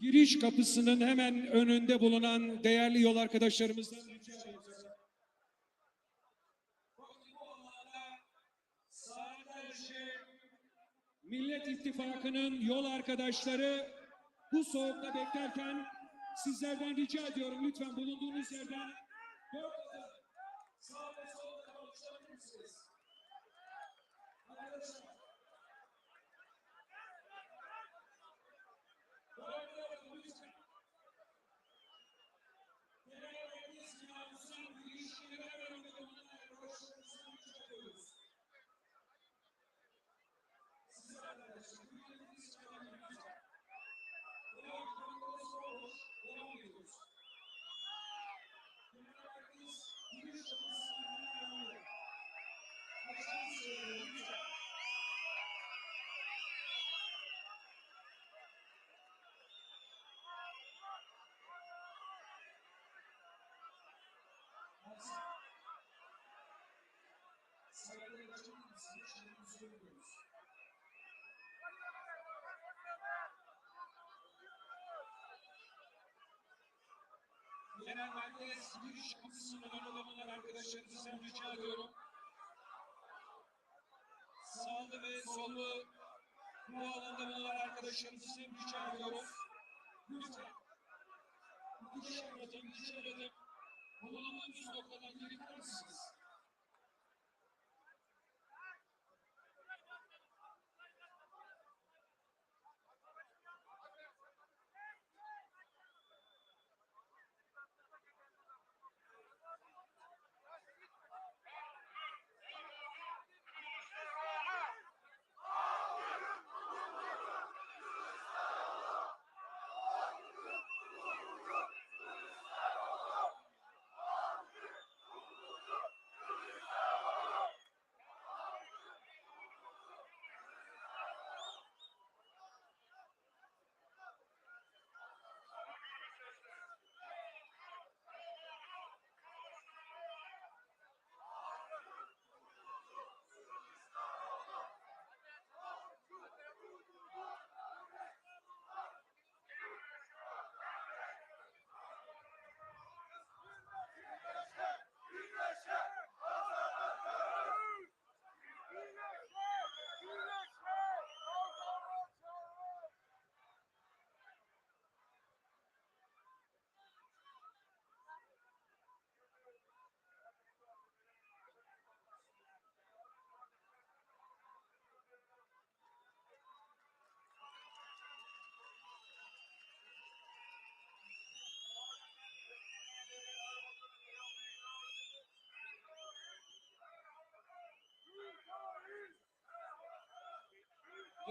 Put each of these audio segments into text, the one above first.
giriş kapısının hemen önünde bulunan değerli yol arkadaşlarımızdan rica ediyorum. Millet İttifakı'nın yol arkadaşları bu soğukta beklerken sizlerden rica ediyorum lütfen bulunduğunuz yerden dört adım sağ ve solda konuşabilir misiniz? Arkadaşlar. Dört adım lütfen. Genel Merkez Binası'nın girişinin hemen önünde bulunan arkadaşlarımızdan rica ediyoruz. Siz arkadaşlar, ülkeniz önemli lütfen. Devam ediyoruz, boş, devam ediyoruz. Genel Merkez giriş kapısının hemen önünde. Açmanızı söylüyorum lütfen. Saygıdeğer başkanım, sizin için söylüyoruz. Merkez giriş kapısının önünde bulunan arkadaşlarımızdan rica ediyorum. Sağlı ve sollu bu alanda bulunan arkadaşlarımızdan rica ediyorum. Lütfen. İkişer adım, ikişer adım bulunduğunuz noktadan geri misiniz?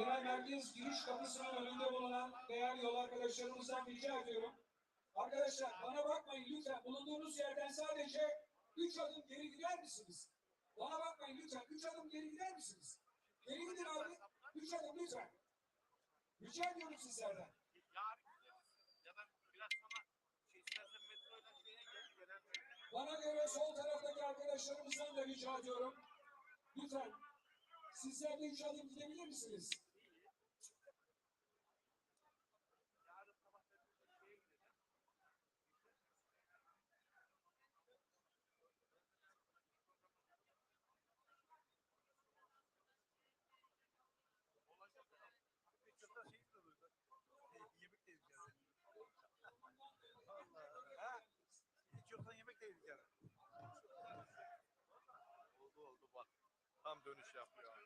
Genel Merkez giriş kapısının önünde bulunan değerli yol arkadaşlarımızdan rica ediyorum. Arkadaşlar bana bakmayın lütfen bulunduğunuz yerden sadece üç adım geri gider misiniz? Bana bakmayın lütfen üç adım geri gider misiniz? Geri gidin abi. Üç adım lütfen. Rica ediyorum sizlerden. Bana göre sol taraftaki arkadaşlarımızdan da rica ediyorum. Lütfen sizler de üç adım gidebilir misiniz? Yarın sabah ben burada şeye gideceğim. Olacak da. Metroda şey de burada. Şey, yemek de yiyeceğiz. Allah. Ha? Hiç yoktan yemek de yiyeceğiz. Oldu oldu bak. Tam dönüş yapıyor.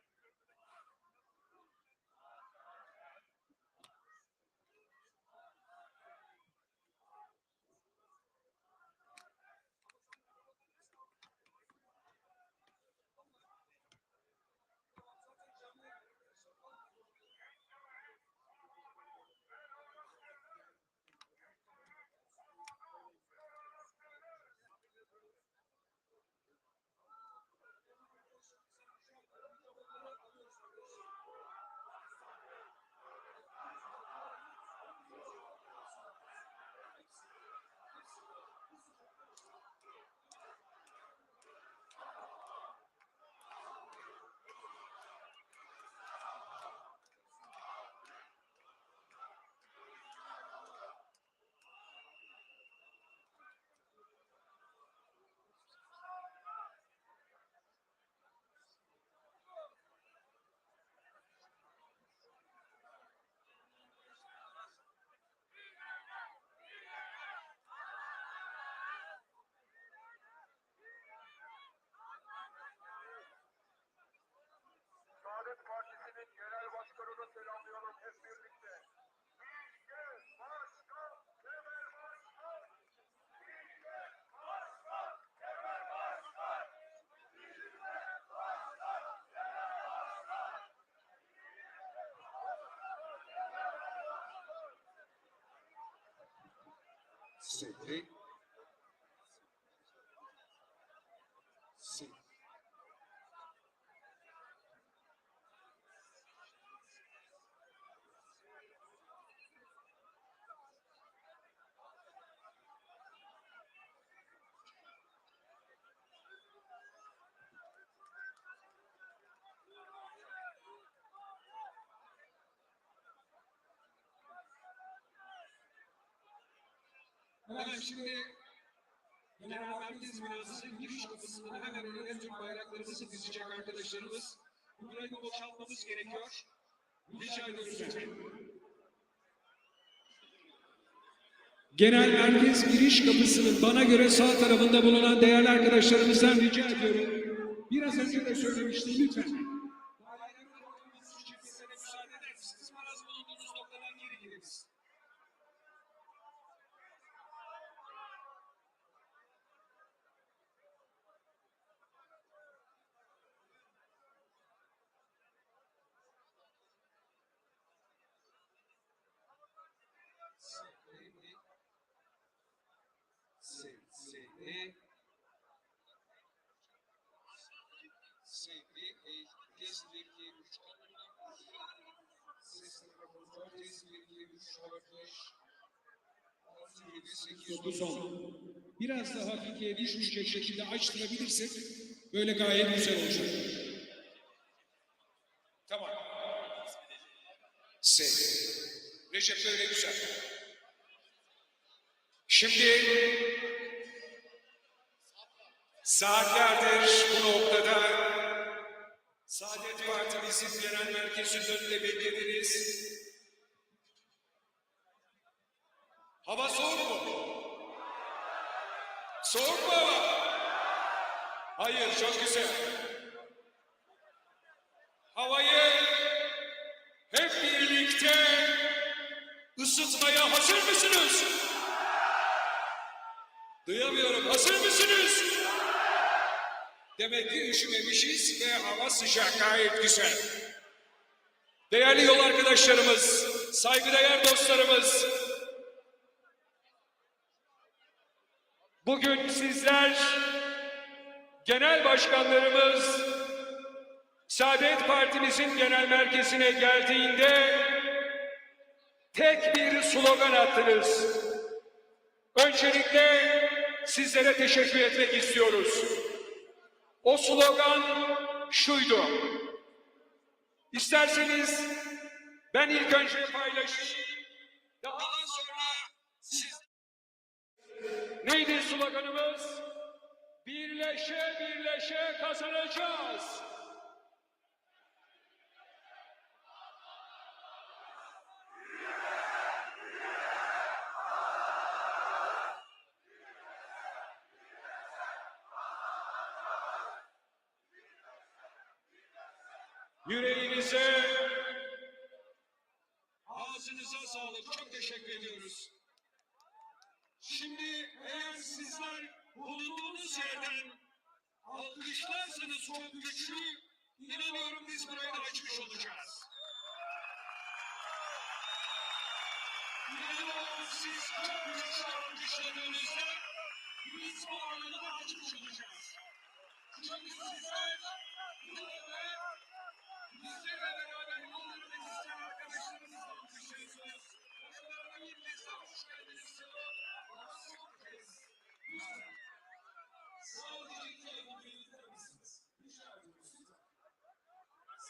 CD, CD, Evet şimdi General Merkez binasının giriş kapısından hemen önüne Türk bayraklarımızı dizecek arkadaşlarımız. Burayı boşaltmamız gerekiyor. Rica ediyoruz efendim. Genel merkez giriş kapısının bana göre sağ tarafında bulunan değerli arkadaşlarımızdan rica ediyorum. Biraz önce de söylemiştim lütfen. Bayrakları koyduğumuz için bize müsaade eder misiniz? Biraz bulunduğunuz noktadan geri gidiniz. Sevgi. Sevgi. Test 1, 2, 3. Sesli kontrol. Test 1, 2, 3, 4, 5. 6, 7, 8, 9, 10. Biraz daha hafifliğe düşmeyecek şekilde açtırabilirsek böyle gayet güzel olacak. Tamam. Sev. Recep böyle güzel. Şimdi saatlerdir bu noktada Saadet Partimizin genel merkezinin önünde beklediniz. Hava soğuk mu? Soğuk mu hava? Hayır, çok güzel. Demek ki üşümemişiz ve hava sıcak. Gayet güzel. Değerli yol arkadaşlarımız, saygıdeğer dostlarımız. Bugün sizler genel başkanlarımız Saadet Partimizin genel merkezine geldiğinde tek bir slogan attınız. Öncelikle sizlere teşekkür etmek istiyoruz. O slogan şuydu. İsterseniz ben ilk önce paylaşayım. Daha sonra siz... Neydi sloganımız? Birleşe birleşe kazanacağız. Yüreğinize, ağzınıza sağlık. Çok teşekkür ediyoruz. Şimdi eğer sizler bulunduğunuz yerden alkışlarsanız çok güçlü, inanıyorum biz burayı da açmış olacağız. İnanıyorum siz çok güçlü alkışladığınızda biz bu alanı da açmış olacağız. Çünkü sizler burada Bizlerle beraber yolları ve isteyen arkadaşlarımızla buluşuyorsunuz. Başkalarına bir kez daha hoş geldiniz. Son kez. Lütfen. Sadece iki adım birlikte misiniz? Rica ediyoruz lütfen.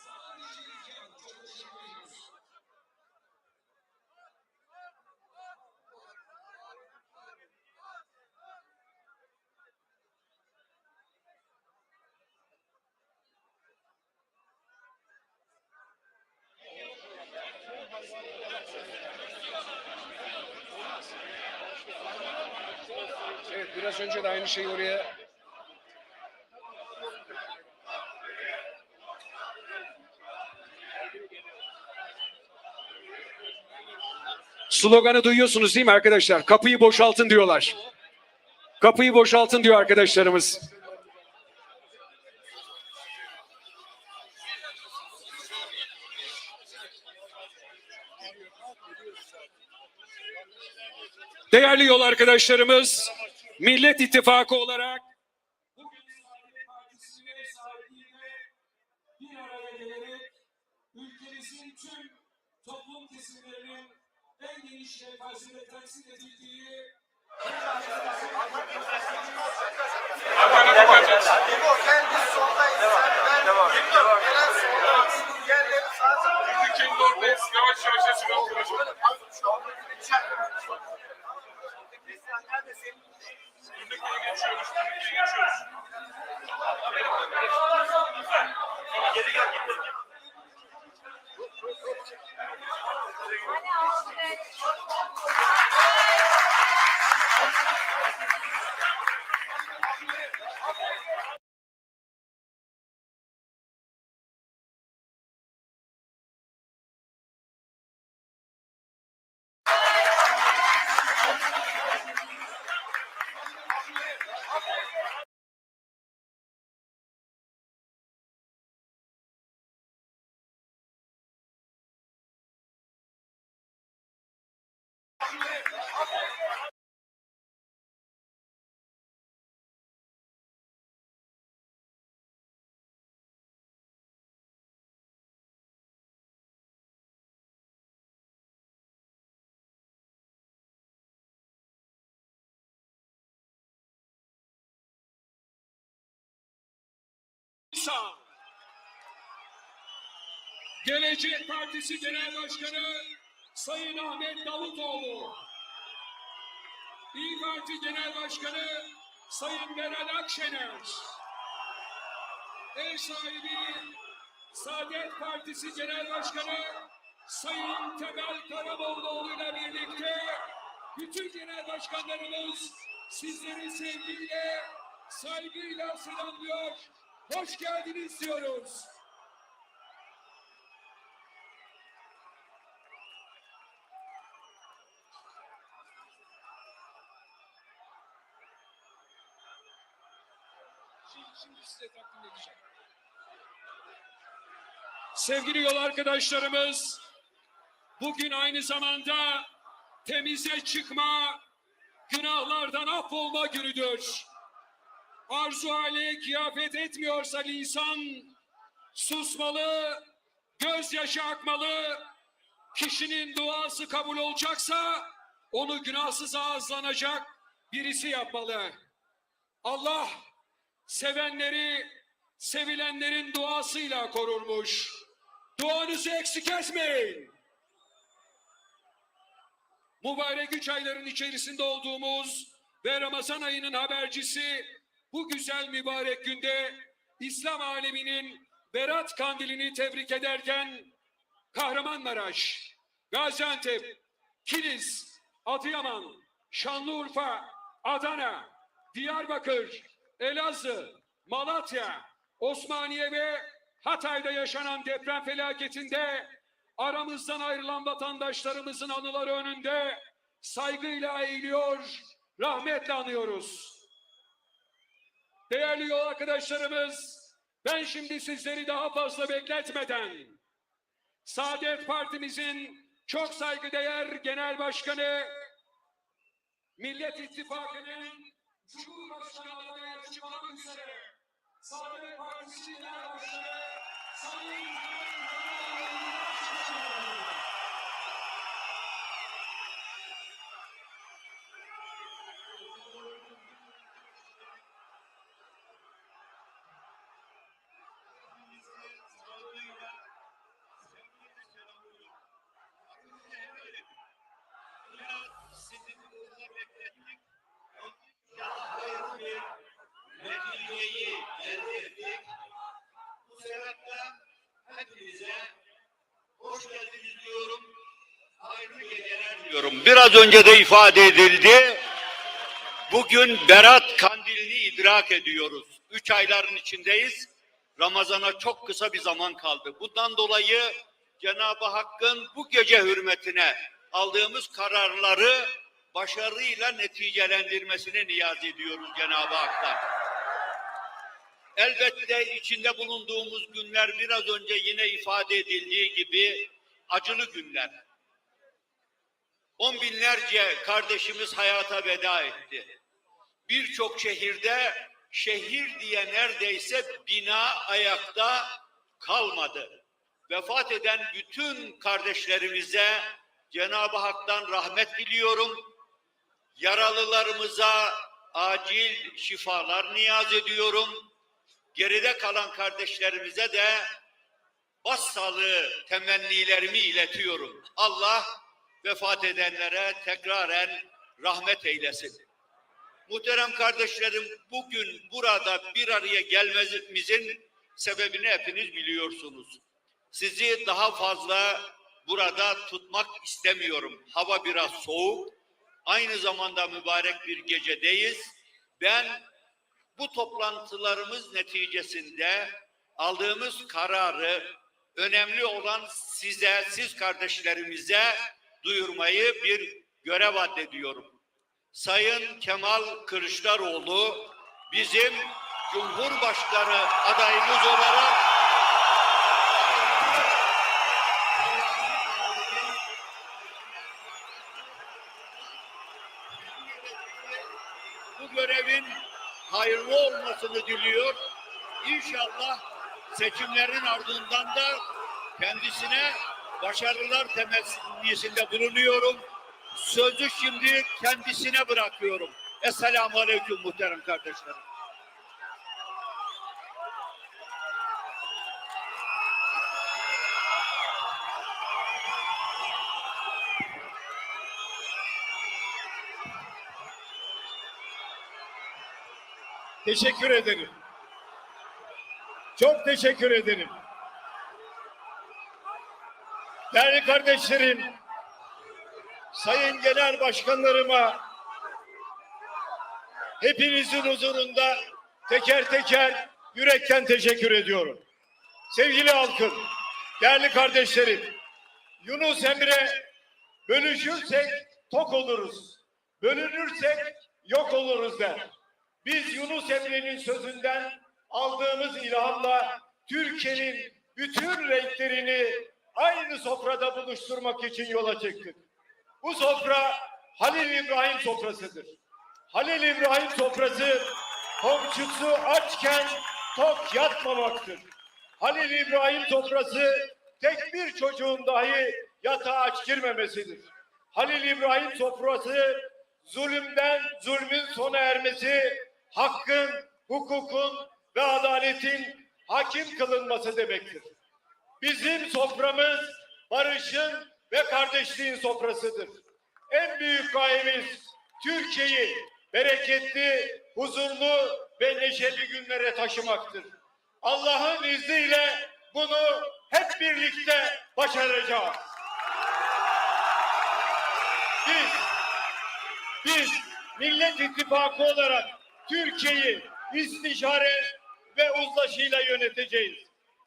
Sadece iki adım. Çok teşekkür ediyoruz. Evet biraz önce de aynı şeyi oraya Sloganı duyuyorsunuz değil mi arkadaşlar? Kapıyı boşaltın diyorlar. Kapıyı boşaltın diyor arkadaşlarımız. Değerli yol arkadaşlarımız, Millet İttifakı olarak bugün Saadet Partisi'nin ev sahipliğinde bir araya gelerek ülkemizin tüm toplum kesimlerinin en geniş yelpazede temsil edildiği. Yavaş yavaş açın arkadaşlar. Turnike'ye geçiyoruz. Turnike'ye geçiyoruz. Sağ. Gelecek Partisi Genel Başkanı Sayın Ahmet Davutoğlu. İyi Parti Genel Başkanı Sayın Meral Akşener. Ev sahibi Saadet Partisi Genel Başkanı Sayın Temel Karamollaoğlu ile birlikte bütün genel başkanlarımız sizleri sevgiyle, saygıyla selamlıyor. Hoş geldiniz diyoruz. Şimdi, size takdim edeceğim. Sevgili yol arkadaşlarımız, bugün aynı zamanda temize çıkma, günahlardan affolma günüdür. Arzu hale kıyafet etmiyorsa lisan, susmalı, gözyaşı akmalı, kişinin duası kabul olacaksa onu günahsız ağızlanacak birisi yapmalı. Allah sevenleri sevilenlerin duasıyla korurmuş. Duanızı eksik etmeyin. Mübarek üç ayların içerisinde olduğumuz ve Ramazan ayının habercisi bu güzel mübarek günde İslam aleminin Berat Kandilini tebrik ederken Kahramanmaraş, Gaziantep, Kilis, Adıyaman, Şanlıurfa, Adana, Diyarbakır, Elazığ, Malatya, Osmaniye ve Hatay'da yaşanan deprem felaketinde aramızdan ayrılan vatandaşlarımızın anıları önünde saygıyla eğiliyor, rahmetle anıyoruz. Değerli yol arkadaşlarımız, ben şimdi sizleri daha fazla bekletmeden Saadet Partimizin çok saygıdeğer Genel Başkanı, Millet İttifakı'nın Cumhurbaşkanı adayı açıklamak üzere Saadet Partisi Genel Başkanı Sayın Kemal Diliyorum. Biraz önce de ifade edildi. Bugün Berat Kandilini idrak ediyoruz. Üç ayların içindeyiz. Ramazana çok kısa bir zaman kaldı. Bundan dolayı Cenab-ı Hakk'ın bu gece hürmetine aldığımız kararları başarıyla neticelendirmesini niyaz ediyoruz Cenab-ı Hak'tan. Elbette içinde bulunduğumuz günler biraz önce yine ifade edildiği gibi acılı günler. On binlerce kardeşimiz hayata veda etti. Birçok şehirde şehir diye neredeyse bina ayakta kalmadı. Vefat eden bütün kardeşlerimize Cenab-ı Hak'tan rahmet diliyorum. Yaralılarımıza acil şifalar niyaz ediyorum. Geride kalan kardeşlerimize de başsağlığı temennilerimi iletiyorum. Allah vefat edenlere tekraren rahmet eylesin. Muhterem kardeşlerim bugün burada bir araya gelmemizin sebebini hepiniz biliyorsunuz. Sizi daha fazla burada tutmak istemiyorum. Hava biraz soğuk. Aynı zamanda mübarek bir gecedeyiz. Ben bu toplantılarımız neticesinde aldığımız kararı önemli olan size, siz kardeşlerimize duyurmayı bir görev addediyorum. Sayın Kemal Kılıçdaroğlu bizim Cumhurbaşkanı adayımız olarak bu görevin hayırlı olmasını diliyor. İnşallah seçimlerin ardından da kendisine başarılar temennisinde bulunuyorum. Sözü şimdi kendisine bırakıyorum. Esselamu Aleyküm muhterem kardeşlerim. Teşekkür ederim. Çok teşekkür ederim. Değerli kardeşlerim, sayın genel başkanlarıma hepinizin huzurunda teker teker yürekten teşekkür ediyorum. Sevgili halkım, değerli kardeşlerim, Yunus Emre bölüşürsek tok oluruz, bölünürsek yok oluruz der. Biz Yunus Emre'nin sözünden aldığımız ilhamla Türkiye'nin bütün renklerini aynı sofrada buluşturmak için yola çıktık. Bu sofra Halil İbrahim sofrasıdır. Halil İbrahim sofrası komşusu açken tok yatmamaktır. Halil İbrahim sofrası tek bir çocuğun dahi yatağa aç girmemesidir. Halil İbrahim sofrası zulümden zulmün sona ermesi, hakkın, hukukun ve adaletin hakim kılınması demektir. Bizim soframız barışın ve kardeşliğin sofrasıdır. En büyük gayemiz Türkiye'yi bereketli, huzurlu ve neşeli günlere taşımaktır. Allah'ın izniyle bunu hep birlikte başaracağız. Biz biz Millet İttifakı olarak Türkiye'yi istişare ve uzlaşıyla yöneteceğiz.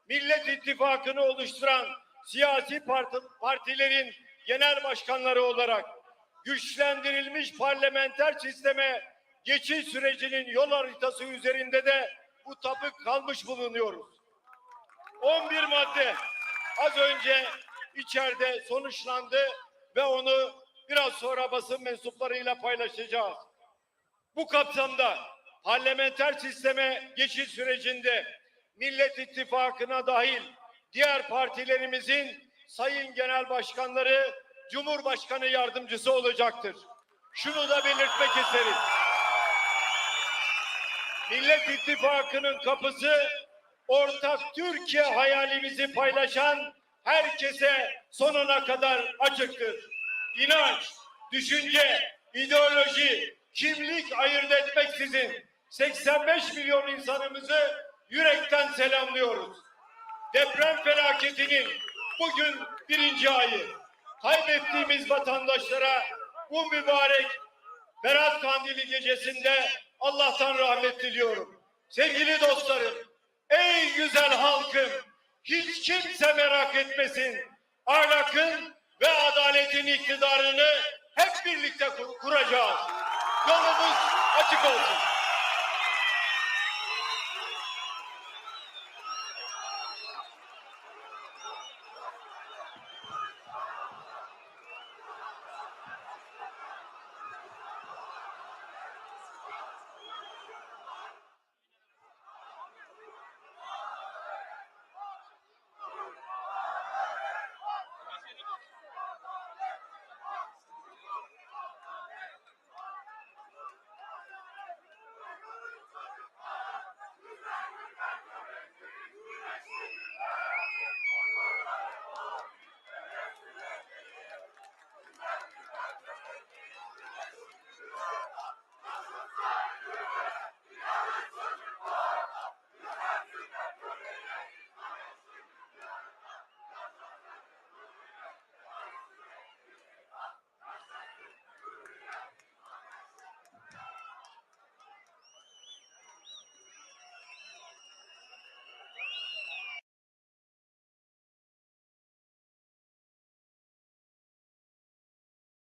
Millet İttifakı'nı oluşturan siyasi parti, partilerin genel başkanları olarak güçlendirilmiş parlamenter sisteme geçiş sürecinin yol haritası üzerinde de bu tapık kalmış bulunuyoruz. 11 madde az önce içeride sonuçlandı ve onu biraz sonra basın mensuplarıyla paylaşacağız. Bu kapsamda parlamenter sisteme geçiş sürecinde Millet İttifakı'na dahil diğer partilerimizin sayın genel başkanları Cumhurbaşkanı yardımcısı olacaktır. Şunu da belirtmek isterim. Millet İttifakı'nın kapısı ortak Türkiye hayalimizi paylaşan herkese sonuna kadar açıktır. İnanç, düşünce, ideoloji, kimlik ayırt etmeksizin 85 milyon insanımızı yürekten selamlıyoruz. Deprem felaketinin bugün birinci ayı. Kaybettiğimiz vatandaşlara bu mübarek Berat Kandili gecesinde Allah'tan rahmet diliyorum. Sevgili dostlarım, ey güzel halkım, hiç kimse merak etmesin. Ahlakın ve adaletin iktidarını hep birlikte kur- kuracağız. Yolumuz açık olsun.